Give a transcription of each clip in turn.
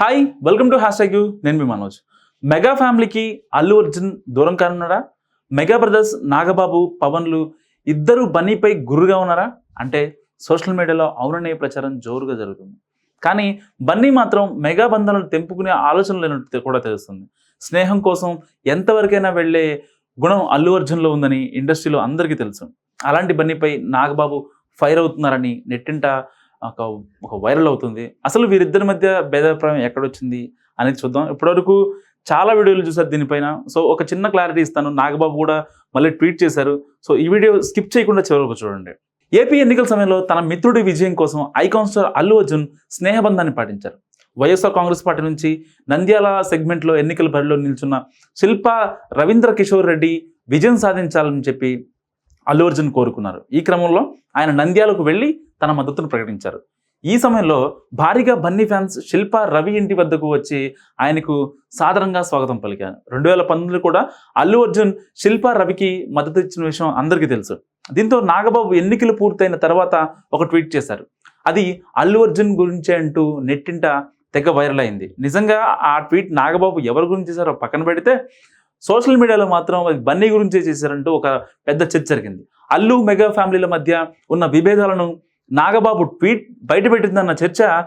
Hi welcome to hashtag U నేను మీ Manoj. Mega ఫ్యామిలీకి అల్లు అర్జున్ దూరం కానున్నారా మెగా బ్రదర్స్ నాగబాబు పవన్లు ఇద్దరు బన్నీపై గురుగా ఉన్నారా? అంటే సోషల్ మీడియాలో అవుననే ప్రచారం జోరుగా జరుగుతుంది. కానీ బన్నీ మాత్రం మెగా బంధాలను తెంపుకునే ఆలోచన లేనట్టు కూడా తెలుస్తుంది. స్నేహం కోసం ఎంతవరకైనా వెళ్ళే గుణం అల్లు అర్జున్లో ఉందని ఇండస్ట్రీలో అందరికీ తెలుసు. అలాంటి బన్నీపై నాగబాబు ఫైర్ అవుతున్నారని నెట్టింట ఒక ఒక వైరల్ అవుతుంది. అసలు వీరిద్దరి మధ్య భేదాభిప్రాయం ఎక్కడొచ్చింది అనేది చూద్దాం. ఇప్పటివరకు చాలా వీడియోలు చూసారు దీనిపైన. సో ఒక చిన్న క్లారిటీ ఇస్తాను. నాగబాబు కూడా మళ్ళీ ట్వీట్ చేశారు. సో ఈ వీడియో స్కిప్ చేయకుండా చివరకు చూడండి. ఏపీ ఎన్నికల సమయంలో తన మిత్రుడి విజయం కోసం ఐకాన్స్టర్ అల్లు అర్జున్ స్నేహబంధాన్ని పాటించారు. వైఎస్ఆర్ కాంగ్రెస్ పార్టీ నుంచి నంద్యాల సెగ్మెంట్లో ఎన్నికల బరిలో నిల్చున్న శిల్ప రవీంద్ర కిషోర్ రెడ్డి విజయం సాధించాలని చెప్పి అల్లు అర్జున్ కోరుకున్నారు. ఈ క్రమంలో ఆయన నంద్యాలకు వెళ్ళి తన మద్దతును ప్రకటించారు. ఈ సమయంలో భారీగా బన్నీ ఫ్యాన్స్ శిల్ప రవి ఇంటి వద్దకు వచ్చి ఆయనకు సాధారణంగా స్వాగతం పలికారు. రెండు వేల పంతొమ్మిది కూడా అల్లు అర్జున్ శిల్ప రవికి మద్దతు ఇచ్చిన విషయం అందరికీ తెలుసు. దీంతో నాగబాబు ఎన్నికలు పూర్తయిన తర్వాత ఒక ట్వీట్ చేశారు. అది అల్లు అర్జున్ గురించే అంటూ నెట్టింట తెగ వైరల్ అయింది. నిజంగా ఆ ట్వీట్ నాగబాబు ఎవరి గురించి చేశారో పక్కన పెడితే సోషల్ మీడియాలో మాత్రం అది బన్నీ గురించే చేశారంటూ ఒక పెద్ద చర్చ జరిగింది. అల్లు మెగా ఫ్యామిలీల మధ్య ఉన్న విభేదాలను నాగబాబు ట్వీట్ బయటపెట్టిందన్న చర్చ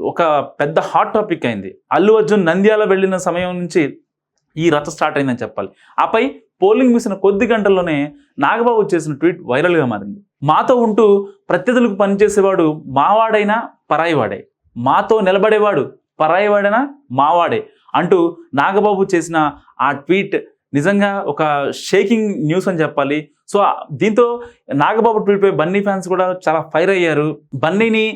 ఒక పెద్ద హాట్ టాపిక్ అయింది. అల్లు అర్జున్ నంద్యాల వెళ్ళిన సమయం నుంచి ఈ రచ్చ స్టార్ట్ అయిందని చెప్పాలి. ఆపై పోలింగ్ ముగిసిన కొద్ది గంటల్లోనే నాగబాబు చేసిన ట్వీట్ వైరల్గా మారింది. మాతో ఉంటూ ప్రత్యర్థులకు పనిచేసేవాడు మావాడైనా పరాయివాడే. మాతో నిలబడేవాడు పరాయివాడైనా మావాడే అంటూ నాగబాబు చేసిన ఆ ట్వీట్ నిజంగా ఒక షేకింగ్ న్యూస్ అని చెప్పాలి. సో దీంతో నాగబాబు ట్వీట్పై బన్నీ ఫ్యాన్స్ కూడా చాలా ఫైర్ అయ్యారు. బన్నీని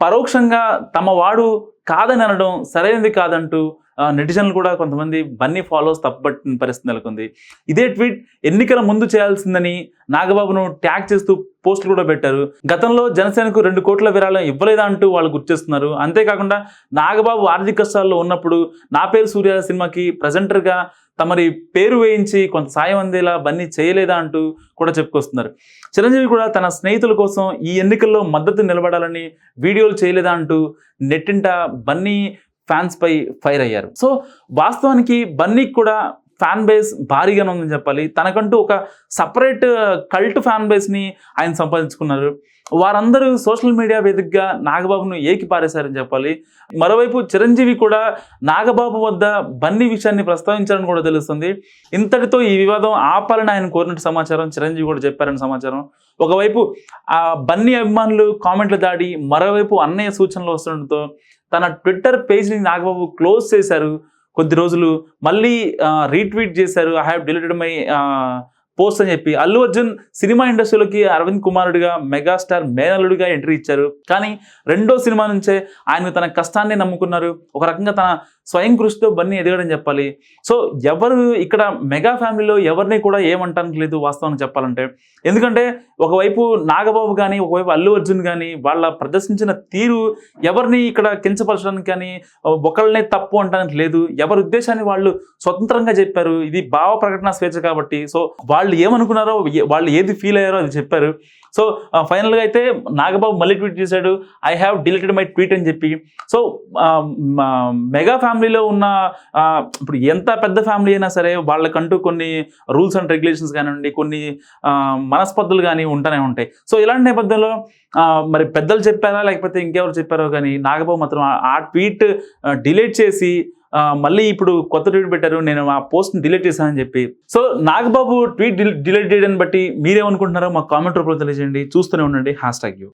పరోక్షంగా తమ వాడు కాదని అనడం సరైనది కాదంటూ నెటిజన్లు కూడా కొంతమంది బన్నీ ఫాలోస్ తప్పబట్టిన పరిస్థితి నెలకొంది. ఇదే ట్వీట్ ఎన్నికల ముందు చేయాల్సిందని నాగబాబును ట్యాగ్ చేస్తూ పోస్టులు కూడా పెట్టారు. గతంలో జనసేనకు రెండు కోట్ల విరాళం ఇవ్వలేదా అంటూ వాళ్ళు గుర్తిస్తున్నారు అంతేకాకుండా నాగబాబు ఆర్థిక కష్టాల్లో ఉన్నప్పుడు నా పేరు సూర్య సినిమాకి ప్రజెంటర్గా తమరి పేరు వేయించి కొంత సాయం అందేలా బన్నీ చేయలేదా అంటూ కూడా చెప్పుకొస్తున్నారు. చిరంజీవి కూడా తన స్నేహితుల కోసం ఈ ఎన్నికల్లో మద్దతు నిలబడాలని వీడియోలు చేయలేదా అంటూ నెట్టింట బన్నీ ఫ్యాన్స్ పై ఫైర్ అయ్యారు. సో వాస్తవానికి బన్నీకి కూడా ఫ్యాన్ బేస్ భారీగానే ఉందని చెప్పాలి. తనకంటూ ఒక సపరేట్ కల్ట్ ఫ్యాన్ బేస్ని ఆయన సంపాదించుకున్నారు. వారందరూ సోషల్ మీడియా వేదికగా నాగబాబును ఏకి పారేశారని చెప్పాలి. మరోవైపు చిరంజీవి కూడా నాగబాబు వద్ద బన్నీ విషయాన్ని ప్రస్తావించారని కూడా తెలుస్తుంది. ఇంతటితో ఈ వివాదం ఆపాలని ఆయన కోరినట్టు సమాచారం చిరంజీవి కూడా చెప్పారని సమాచారం. ఒకవైపు ఆ బన్నీ అభిమానులు కామెంట్లు దాడి మరోవైపు అన్నయ్య సూచనలు వస్తుండటంతో తన ట్విట్టర్ పేజ్ని నాగబాబు క్లోజ్ చేశారు. కొద్ది రోజులు మళ్ళీ రీట్వీట్ చేశారు. I have deleted my post అని చెప్పి. అల్లు అర్జున్ సినిమా ఇండస్ట్రీలోకి అరవింద్ కుమారుడిగా మెగాస్టార్ మేనలుడిగా ఎంట్రీ ఇచ్చారు. కానీ రెండో సినిమా నుంచే ఆయన తన కష్టాన్ని నమ్ముకున్నారు. ఒక రకంగా తన స్వయం కృషితో బన్నీ ఎదగడం చెప్పాలి. సో ఎవరు ఇక్కడ మెగా ఫ్యామిలీలో ఎవరిని కూడా ఏమంటానికి లేదు వాస్తవం చెప్పాలంటే. ఎందుకంటే ఒకవైపు నాగబాబు కానీ ఒకవైపు అల్లు అర్జున్ కానీ వాళ్ళ ప్రదర్శించిన తీరు ఎవరిని ఇక్కడ కించపరచడానికి కానీ ఒకళ్ళనే తప్పు అంటానికి లేదు. ఎవరి ఉద్దేశాన్ని వాళ్ళు స్వతంత్రంగా చెప్పారు. ఇది భావ ప్రకటన స్వేచ్ఛ కాబట్టి. సో వాళ్ళు ఏమనుకున్నారో వాళ్ళు ఏది ఫీల్ అయ్యారో అది చెప్పారు. సో ఫైనల్గా uh, అయితే నాగబాబు మళ్ళీ ట్వీట్ చేశాడు I have deleted my tweet అని చెప్పి. సో um, మెగా ఫ్యామిలీలో ఉన్న ఇప్పుడు ఎంత పెద్ద ఫ్యామిలీ అయినా సరే వాళ్ళకంటూ కొన్ని రూల్స్ అండ్ రెగ్యులేషన్స్ కానివ్వండి కొన్ని మనస్పర్ధలు కానీ ఉంటూనే ఉంటాయి. సో ఇలాంటి నేపథ్యంలో మరి పెద్దలు చెప్పారా? లేకపోతే ఇంకెవరు చెప్పారో కానీ నాగబాబు మాత్రం ఆ- ట్వీట్ డిలీట్ చేసి మళ్ళీ ఇప్పుడు కొత్త ట్వీట్ పెట్టారు నేను ఆ పోస్ట్ని డిలీట్ చేశానని చెప్పి. సో నాగబాబు ట్వీట్ డిలీట్ చేయడాన్ని బట్టి మీరేమనుకుంటున్నారో మా కామెంట్ రూపంలో తెలియజేయండి. చూస్తూనే ఉండండి. Hash tag you